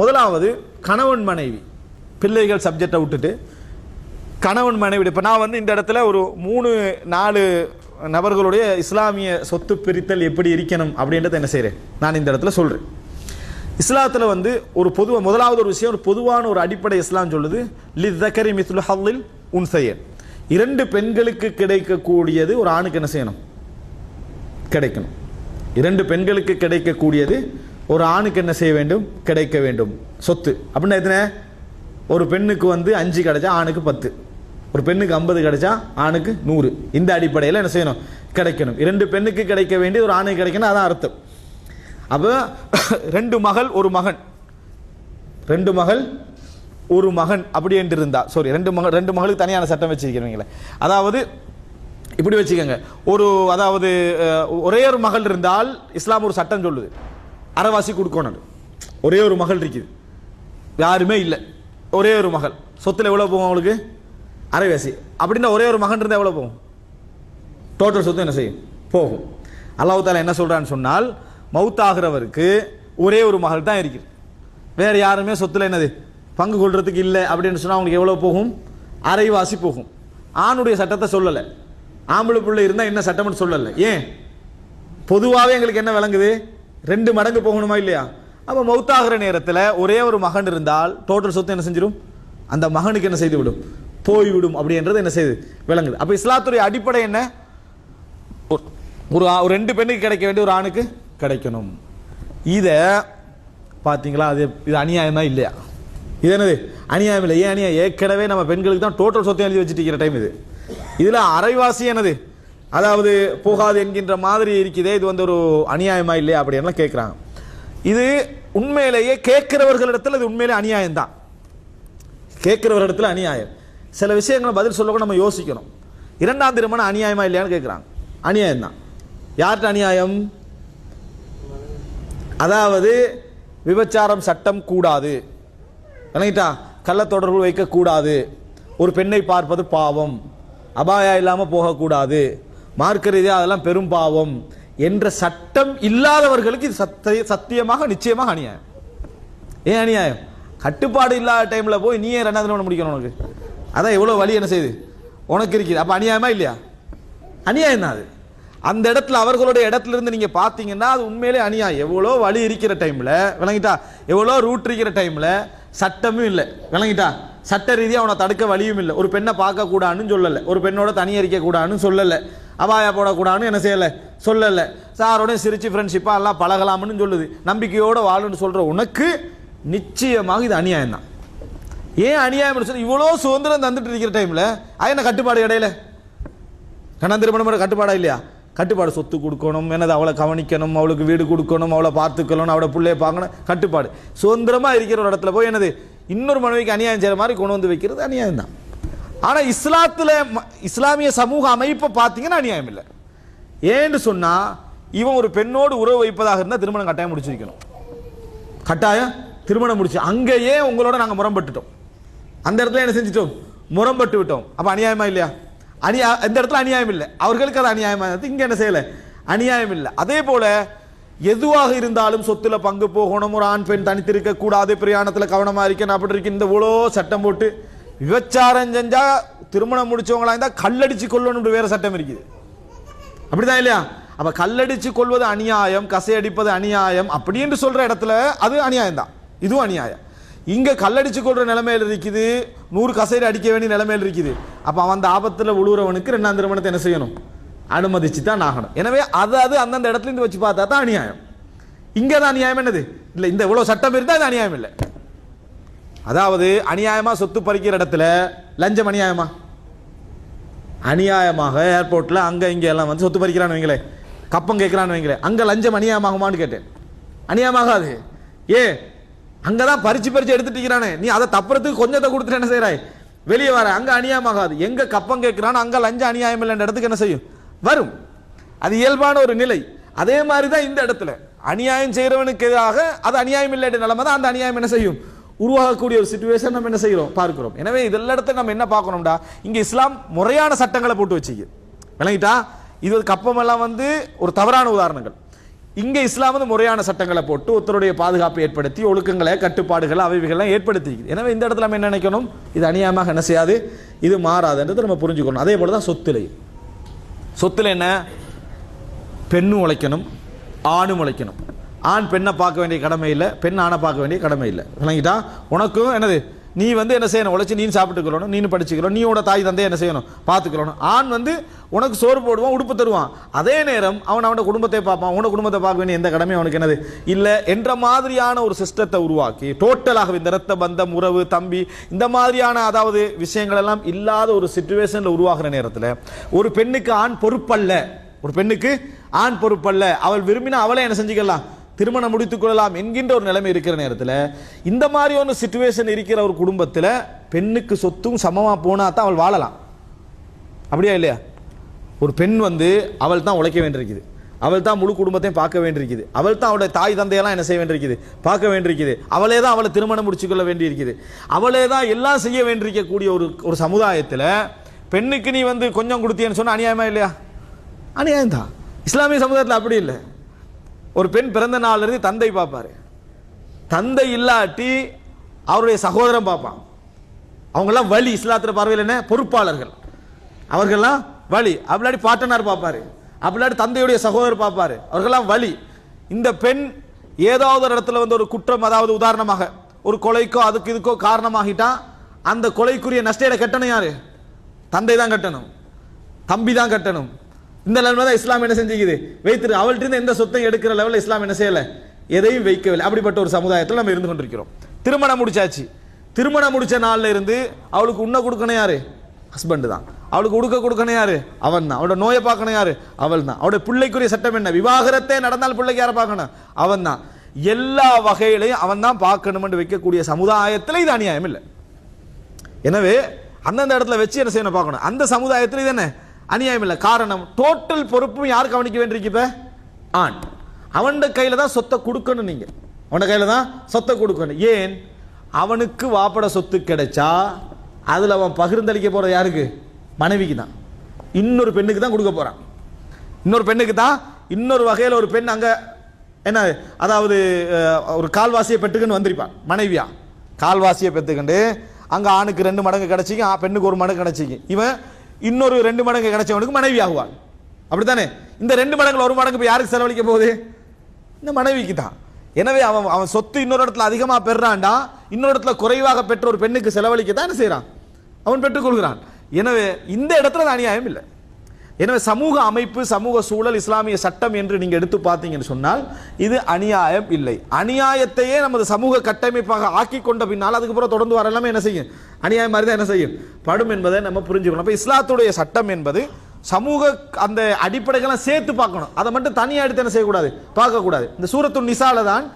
முதலாவது கணவன் மனைவி. பிள்ளைகள் சப்ஜெக்டை விட்டுட்டு கணவன் மனைவி இப்போ நான் வந்து இந்த இடத்துல ஒரு மூணு நாலு நபர்களுடைய இஸ்லாமிய சொத்து பிரித்தல் எப்படி இருக்கணும் அப்படின்றத என்ன செய்கிறேன் நான் இந்த இடத்துல சொல்கிறேன் இஸ்லாத்தில் வந்து ஒரு பொதுவாக முதலாவது ஒரு விஷயம் ஒரு பொதுவான ஒரு அடிப்படை இஸ்லாம் சொல்லுது லி தக்கரி மித்லு ஹல்லில் உன்சையன். இரண்டு பெண்களுக்கு கிடைக்கக்கூடியது ஒரு ஆணுக்கு என்ன செய்யணும்? கிடைக்கணும். இரண்டு பெண்களுக்கு கிடைக்கக்கூடியது ஒரு ஆணுக்கு என்ன செய்ய வேண்டும்? கிடைக்க வேண்டும். சொத்து. அப்படின்னா எத்தனை? ஒரு பெண்ணுக்கு வந்து அஞ்சு கிடைச்சா ஆணுக்கு பத்து. ஒரு பெண்ணுக்கு ஐம்பது கிடைச்சா ஆணுக்கு நூறு. இந்த அடிப்படையில் என்ன செய்யணும்? கிடைக்கணும். இரண்டு பெண்ணுக்கு கிடைக்க வேண்டிய ஒரு ஆணுக்கு கிடைக்கணும். அதான் அர்த்தம். அப்போ ரெண்டு மகள் ஒரு மகன். ரெண்டு மகள் ஒரு மகன் அப்படி என்று இருந்தா. சாரி ரெண்டு மகள் ரெண்டு மகளுக்கு தனியான சட்டம் வச்சிருக்கிறீங்களே அதாவது இப்படி வச்சுக்கோங்க. ஒரு அதாவது ஒரே ஒரு மகள் இருந்தால் இஸ்லாம் ஒரு சட்டம் சொல்லுது. அரைவாசி கொடுக்கணும் ஒரே ஒரு மகள் இருக்குது. யாருமே இல்லை. ஒரே ஒரு மகள். சொத்துல எவ்வளோ போகும் அவளுக்கு? அரைவாசி. அப்படின்னா ஒரே ஒரு மகன் இருந்தால் எவ்வளோ போகும்? டோட்டல் சொத்து என்ன செய்யும்? போகும். அல்லாஹ் தாலா என்ன சொல்கிறான்னு சொன்னால் மவுத்தாகிறவருக்கு ஒரே ஒரு மகள் தான் இருக்குது. வேறு யாருமே சொத்தில் என்னது? பங்கு கொள்றதுக்கு இல்லை அப்படின்னு சொன்னால் அவங்களுக்கு எவ்வளோ போகும்? அரைவாசி போகும். ஆணுடைய சட்டத்தை சொல்லலை. ஆம்பளை பிள்ளை இருந்தால் என்ன சட்டம்னு சொல்லலை. ஏன்? பொதுவாகவே எங்களுக்கு என்ன விளங்குது? ரெண்டு மடங்கு போகணுமா இல்லையா? அப்போ மௌத்தாகிற நேரத்தில் ஒரே ஒரு மகன் இருந்தால் டோட்டல் சொத்து என்ன செஞ்சிடும் அந்த மகனுக்கு என்ன செய்து விடும் போய்விடும் அப்படின்றது என்ன செய்யுது விளங்குது. அப்போ இஸ்லாத்துடைய அடிப்படை என்ன? ஒரு- ஒரு ரெண்டு பெண்ணுக்கு கிடைக்க வேண்டிய ஒரு ஆணுக்கு கிடைக்கணும். இதை பார்த்தீங்களா அது இது அநியாயமா இல்லையா? இது என்னது? அநியாயம் இல்லை. ஏன் அநியாயம்? ஏற்கனவே நம்ம பெண்களுக்கு தான் டோட்டல் சொத்தை எழுதி வச்சுட்டு இருக்கிற டைம் இது. இதில் அரைவாசி என்னது? அதாவது போகாது என்கின்ற மாதிரி இருக்குதே இது வந்து ஒரு அநியாயமா இல்லையா அப்படின்லாம் கேட்குறாங்க இது உண்மையிலேயே கேட்கிறவர்களிடத்தில் இது உண்மையிலே அநியாயம் தான் கேட்கிறவரிடத்துல அநியாயம். சில விஷயங்களை பதில் சொல்ல கூட நம்ம யோசிக்கணும். இரண்டாம் திருமணம் அநியாயமா இல்லையான்னு கேட்குறாங்க அநியாயம் தான் யார்கிட்ட அநியாயம்? அதாவது விபச்சாரம் சட்டம் கூடாது. விளங்கிட்டா? கள்ள தொடர்பு வைக்கக்கூடாது. ஒரு பெண்ணை பார்ப்பது பாவம். அபாயம் இல்லாமல் போகக்கூடாது. மார்க்க ரீதியாக அதெல்லாம் பெரும் பாவம் என்ற சட்டம் இல்லாதவர்களுக்கு இது சத்திய சத்தியமாக நிச்சயமாக அநியாயம். ஏன் அநியாயம்? கட்டுப்பாடு இல்லாத டைமில் போய் நீ ஏன் ரெண்டாவது திருமணம் முடிக்கணும் உனக்கு. அதான் எவ்வளோ வழி என்ன செய்யுது? உனக்கு இருக்குது. அப்போ அநியாயமா இல்லையா? அநியாயம் தான் அது. அந்த இடத்துல அவர்களுடைய இடத்துல இருந்து நீங்கள் பார்த்தீங்கன்னா அது உண்மையிலே அநியாயம். எவ்வளோ வழி இருக்கிற டைமில் விளங்கிட்டா? எவ்வளோ ரூட் இருக்கிற டைமில் சட்டமும் இல்லை. விளங்கிட்டா? சட்ட ரீதியாக அவனை தடுக்க வழியும் இல்லை. ஒரு பெண்ணை பார்க்கக்கூடாதுன்னு சொல்லலை. ஒரு பெண்ணோட தனியாக இருக்க கூடாதுன்னு சொல்லலை. அபாயா போடக்கூடாதுன்னு என்ன செய்யலை? சொல்லலை. சாரோட சிரிச்சு ஃப்ரெண்ட்ஷிப்பாக எல்லாம் பழகலாம்னு சொல்லுது. நம்பிக்கையோடு வாழுன்னு சொல்கிற உனக்கு நிச்சயமாக இது அநியாயம் தான் ஏன் அநியாயம் சொல்லி இவ்வளோ சுதந்திரம் தந்துட்டு இருக்கிற டைமில் அது என்ன கட்டுப்பாடு இடையில? கண்ணன் திருமணம் கட்டுப்பாடா இல்லையா? கட்டுப்பாடு சொத்து கொடுக்கணும் என்னது அவளை கவனிக்கணும் அவளுக்கு வீடு கொடுக்கணும் அவளை பார்த்துக்கணும் அவளை பிள்ளைய பார்க்கணும் கட்டுப்பாடு. சுதந்திரமாக இருக்கிற ஒரு இடத்துல போய் என்னது? இன்னொரு மனைவிக்கு அநியாயம் செய்கிற மாதிரி கொண்டு வந்து வைக்கிறது அநியாயம் தான் ஆனா இஸ்லாத்துல ம- இஸ்லாமிய சமூக அமைப்பை பார்த்தீங்கன்னா அநியாயம் இல்லை. ஏன்னு சொன்னா இவன் ஒரு பெண்ணோடு உறவு வைப்பதாக இருந்தால் திருமணம் கட்டாயம் முடிச்சிருக்கணும். கட்டாயம்? திருமணம் முடிச்சு அங்கேயே உங்களோட நாங்கள் முரம்பட்டுட்டோம் அந்த இடத்துல என்ன செஞ்சிட்டோம்? முரம்பட்டு விட்டோம். அப்போ அநியாயமா இல்லையா? அநியா இந்த இடத்துல அநியாயம் இல்லை. அவர்களுக்கு அது அநியாயமா இருந்தது என்ன செய்யலை? அநியாயம் இல்லை. அதே போல எதுவாக இருந்தாலும் சொத்துல பங்கு போகணும். ஒரு ஆண் பெண் தனித்திருக்க கூடாது கவனமாக கவனமா இருக்கணும். அப்படி இருக்கு. இந்த இவ்வளோ சட்டம் போட்டு விபச்சாரம் செஞ்சா திருமணம் முடிச்சவங்களா இருந்தா கல்லடிச்சு கொள்ளணும் வேற சட்டம் இருக்குது. அப்படிதான் இல்லையா? அப்ப கல்லடிச்சு கொள்வது அநியாயம் கசையடிப்பது அநியாயம் அப்படின்னு சொல்ற இடத்துல அது அநியாயம் தான் இதுவும் அநியாயம். இங்க கல்லடிச்சு கொள்ற நிலைமையில இருக்குது நூறு கசையில் அடிக்க வேண்டிய நிலைமையில் இருக்குது. அப்ப அவன் அந்த ஆபத்துல உழுவுறவனுக்கு ரெண்டாம் திருமணத்தை என்ன செய்யணும்? அனுமதிச்சு தான் ஆகணும். எனவே அது அது அந்தந்த இடத்துல இருந்து வச்சு பார்த்தா தான் அநியாயம். இங்கே தான் அநியாயம் என்னது? இல்லை இந்த இவ்வளோ சட்டம் இருந்தால் அது அநியாயம் இல்லை. அதாவது அநியாயமா சொத்து பறிக்கிற இடத்துல லஞ்சம் அநியாயமா? அநியாயமாக ஏர்போர்ட்ல அங்க இங்க எல்லாம் வந்து சொத்து பறிக்கிறான்னு வைங்களேன் கப்பம் கேட்கிறான்னு வைங்களேன் அங்க லஞ்சம் அநியாயமாகுமான்னு கேட்டேன். அநியாயமாகாது. ஏ அங்கதான் பறிச்சு பறிச்சு எடுத்துட்டு இருக்கிறானே. நீ அதை தப்புறதுக்கு கொஞ்சத்தை கொடுத்துட்டு என்ன செய்றாய்? வெளியே வர அங்க அநியாயமாகாது. எங்க கப்பம் கேட்குறானோ அங்க லஞ்சம் அநியாயம் இல்லைன்ற இடத்துக்கு என்ன செய்யும்? வரும். அது இயல்பான ஒரு நிலை. அதே மாதிரி தான் இந்த இடத்துல. அநியாயம் செய்கிறவனுக்கு எதிராக அது அநியாயம் இல்லை நிலைமை தான் அந்த அநியாயம் என்ன செய்யும்? உருவாகக்கூடிய ஒரு சுச்சுவேஷன் நம்ம என்ன செய்கிறோம்? பார்க்கிறோம். எனவே இதெல்லாம் இடத்துல நம்ம என்ன பார்க்கணும்டா? இங்கே இஸ்லாம் முறையான சட்டங்களை போட்டு வச்சுக்கு. விளங்கிட்டா? இது கப்பமெல்லாம் வந்து ஒரு தவறான உதாரணங்கள். இங்கே இஸ்லாம் வந்து முறையான சட்டங்களை போட்டு ஒருத்தருடைய பாதுகாப்பை ஏற்படுத்தி ஒழுக்கங்களை கட்டுப்பாடுகளை அவைகள்லாம் ஏற்படுத்திக்கிது எனவே இந்த இடத்துல நம்ம என்ன நினைக்கணும்? இது அநியாயமாக என்ன செய்யாது? இது மாறாதுன்றதை நம்ம புரிஞ்சுக்கணும். அதே போல தான் சொத்துலையும் சொத்துல என்ன? பெண்ணும் உழைக்கணும் ஆணும் உழைக்கணும். ஆண் பெண்ணை பார்க்க வேண்டிய கடமை இல்லை பெண் ஆணை பார்க்க வேண்டிய கடமை இல்லை. விளங்கிட்டா? உனக்கும் என்னது? நீ வந்து என்ன செய்யணும்? உழைச்சி நீ சாப்பிட்டுக்கிறணும் நீனு படிச்சுக்கிறோம் நீயோட தாய் தந்தையை என்ன செய்யணும்? பார்த்துக்கிறணும் ஆண் வந்து உனக்கு சோறு போடுவான் உடுப்பு தருவான். அதே நேரம் அவன் அவனோட குடும்பத்தை பார்ப்பான் உன குடும்பத்தை பார்க்க வேண்டிய எந்த கடமையும் அவனுக்கு என்னது? இல்லை. என்ற மாதிரியான ஒரு சிஸ்டத்தை உருவாக்கி டோட்டலாக இந்த ரத்த பந்தம் உறவு தம்பி இந்த மாதிரியான அதாவது விஷயங்கள் எல்லாம் இல்லாத ஒரு சுச்சுவேஷனில் உருவாகிற நேரத்தில் ஒரு பெண்ணுக்கு ஆண் பொறுப்பல்ல. ஒரு பெண்ணுக்கு ஆண் பொறுப்பல்ல. அவள் விரும்பினா அவளே என்ன செஞ்சுக்கலாம்? திருமணம் முடித்துக் கொள்ளலாம் என்கின்ற ஒரு நிலைமை இருக்கிற நேரத்தில் இந்த மாதிரி ஒரு சுச்சுவேஷன் இருக்கிற ஒரு குடும்பத்தில் பெண்ணுக்கு சொத்தும் சமமாக போனால் தான் அவள் வாழலாம். அப்படியா இல்லையா? ஒரு பெண் வந்து அவள் தான் உழைக்க வேண்டியிருக்குது. அவள் தான் முழு குடும்பத்தையும் பார்க்க வேண்டியிருக்குது. அவள் தான் அவளுடைய தாய் தந்தையெல்லாம் என்ன செய்ய வேண்டியிருக்குது? பார்க்க வேண்டியிருக்குது. அவளே தான் அவளை திருமணம் முடிச்சுக்கொள்ள வேண்டியிருக்குது. அவளே தான் எல்லாம் செய்ய வேண்டியிருக்கக்கூடிய ஒரு ஒரு சமுதாயத்தில் பெண்ணுக்கு நீ வந்து கொஞ்சம் கொடுத்தியன்னு சொன்னால் அநியாயமா இல்லையா? அநியாயம் தான் இஸ்லாமிய சமுதாயத்தில் அப்படி இல்லை. ஒரு பெண் பிறந்த நாள்ல இருந்து தந்தை பார்ப்பாரு. தந்தை இல்லாட்டி அவருடைய சகோதரன் பார்ப்பான். அவங்கெல்லாம் வழி இஸ்லாத்திர பார்வையில் என்ன? பொறுப்பாளர்கள். அவர்கள்லாம் வழி அப்படிலாடி பாட்டனார் பார்ப்பாரு. அப்படிலாடி தந்தையுடைய சகோதரர் பார்ப்பாரு. அவர்கள்லாம் வழி இந்த பெண் ஏதாவது ஒரு இடத்துல வந்து ஒரு குற்றம் அதாவது உதாரணமாக ஒரு கொலைக்கோ அதுக்கு இதுக்கோ காரணமாகிட்டா அந்த கொலைக்குரிய நஷ்டஈட கட்டணும் யாரு? தந்தை தான் கட்டணும். தம்பி தான் கட்டணும். இந்த நிலைமை தான் இஸ்லாம் என்ன செஞ்சுக்குது? வைத்திரு அவள்கிட்ட எந்த சொத்தையும் எடுக்கிற லெவலில் இஸ்லாம் என்ன செய்யலை? எதையும் வைக்கவில்லை. அப்படிப்பட்ட ஒரு சமுதாயத்தில் நம்ம இருந்து கொண்டிருக்கிறோம். திருமணம் முடிச்சாச்சு. திருமணம் முடிச்ச நாள்ல இருந்து அவளுக்கு உண்ண கொடுக்கணும் யாரு? ஹஸ்பண்டு தான். அவளுக்கு உடுக்க கொடுக்கணும் யாரு? அவன் தான். அவளோட நோயை பார்க்கணும் யாரு? அவள் தான். அவளோட பிள்ளைக்குரிய சட்டம் என்ன? விவாகரத்தே நடந்தால் பிள்ளைக்கு யாரை பார்க்கணும்? அவன் தான். எல்லா வகையிலையும் அவன் தான் பார்க்கணும்னு வைக்கக்கூடிய சமுதாயத்தில் இது அநியாயம் இல்லை. எனவே அந்தந்த இடத்துல வச்சு என்ன செய்யணும் பார்க்கணும். அந்த சமுதாயத்தில் இது என்ன? அநியாயம் இல்லை காரணம் டோட்டல் பொறுப்பும் யார் கவனிக்க வேண்டியிருக்குப்ப ஆண். அவன் கையில் தான் சொத்தை கொடுக்கணும் நீங்கள் அவன கையில் தான் சொத்தை கொடுக்கணும். ஏன்? அவனுக்கு வாப்பட சொத்து கிடைச்சா அதில் அவன் பகிர்ந்தளிக்க போகிற யாருக்கு? மனைவிக்கு தான். இன்னொரு பெண்ணுக்கு தான் கொடுக்க போகிறான் இன்னொரு பெண்ணுக்கு தான் இன்னொரு வகையில் ஒரு பெண் அங்கே என்ன அதாவது ஒரு கால்வாசியை பெற்றுக்குன்னு வந்திருப்பான். மனைவியா? கால்வாசியை பெற்றுக்கண்டு அங்கே ஆணுக்கு ரெண்டு மடங்கு கிடச்சிக்கும் பெண்ணுக்கு ஒரு மடங்கு கிடச்சிக்கும். இவன் இன்னொரு ரெண்டு மடங்கு கிடைச்சவனுக்கு மனைவி ஆகுவாள். அப்படித்தானே? இந்த ரெண்டு மடங்கு ஒரு மடங்கு இப்போ யாருக்கு செலவழிக்க போகுது? இந்த மனைவிக்கு தான். எனவே அவன் அவன் சொத்து இன்னொரு இடத்துல அதிகமாக பெறான்டா இன்னொரு இடத்துல குறைவாக பெற்ற ஒரு பெண்ணுக்கு செலவழிக்க தான் என்ன செய்கிறான் அவன் பெற்றுக்கொள்கிறான். எனவே இந்த இடத்துல அது அநியாயம் இல்லை. எனவே சமூக அமைப்பு சமூக சூழல் இஸ்லாமிய சட்டம் என்று நீங்கள் எடுத்து பார்த்தீங்கன்னு சொன்னால் இது அநியாயம் இல்லை. அநியாயத்தையே நமது சமூக கட்டமைப்பாக ஆக்கி கொண்ட பின்னால் அதுக்கப்புறம் தொடர்ந்து வர எல்லாமே என்ன செய்யும்? அநியாயம் மாதிரி தான் என்ன செய்யும்? படும் என்பதை நம்ம புரிஞ்சுக்கணும். அப்போ இஸ்லாத்துடைய சட்டம் என்பது சமூக அந்த அடிப்படைகளை சேர்த்து பார்க்கணும். அதை மட்டும் தனியாக எடுத்து என்ன செய்யக்கூடாது? பார்க்கக்கூடாது. இந்த சூரத்து நிசால தான்